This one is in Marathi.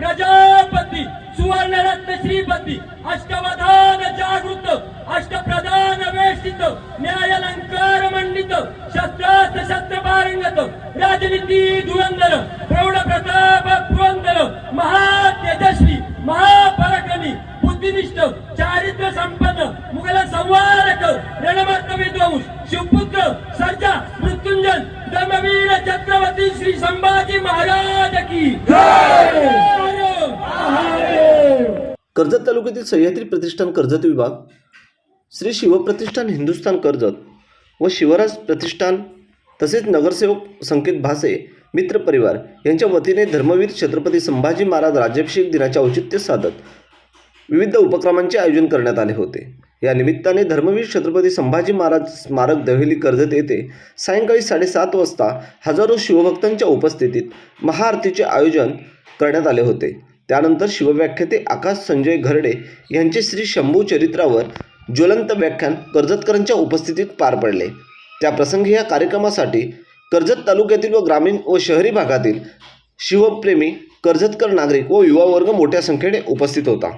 प्रजापती सुवर्णरत्न श्रीपती अष्टवधान जागृत अष्टप्रधान वेष्टित न्यायालंकार मंडित शस्त्रास्त्र शस्त्र पारंगत राजनीती धुरंधर प्रौढ प्रताप पुरंदर महातेजस्वी महापराक्रमी बुद्धिनिष्ठ चारित्र्य संपन्न मुघल संवारक रणमर्त विध्वंस शिवपुत्र सर्जा मृत्युंजन धर्मवीर छत्रपती श्री संभाजी महाराज की कर्जत तालुक्यातील सह्याद्री प्रतिष्ठान कर्जत विभाग श्री शिवप्रतिष्ठान हिंदुस्थान कर्जत व शिवराज प्रतिष्ठान तसेच नगरसेवक संकेत भासे मित्र परिवार यांच्या वतीने धर्मवीर छत्रपती संभाजी महाराज राज्याभिषेक दिनाचे औचित्य साधत विविध उपक्रमांचे आयोजन करण्यात आले होते. या निमित्ताने धर्मवीर छत्रपती संभाजी महाराज स्मारक दहेली कर्जत येथे सायंकाळी साडेसात वाजता हजारो शिवभक्तांच्या उपस्थितीत महाआरतीचे आयोजन करण्यात आले होते. त्यानंतर शिवव्याख्याते आकाश संजय घरडे यांचे श्री शंभू चरित्रावर ज्वलंत व्याख्यान कर्जतकरांच्या उपस्थितीत पार पडले. त्याप्रसंगी या कार्यक्रमासाठी कर्जत तालुक्यातील व ग्रामीण व शहरी भागातील शिवप्रेमी कर्जतकर नागरिक व युवा वर्ग मोठ्या संख्येने उपस्थित होता.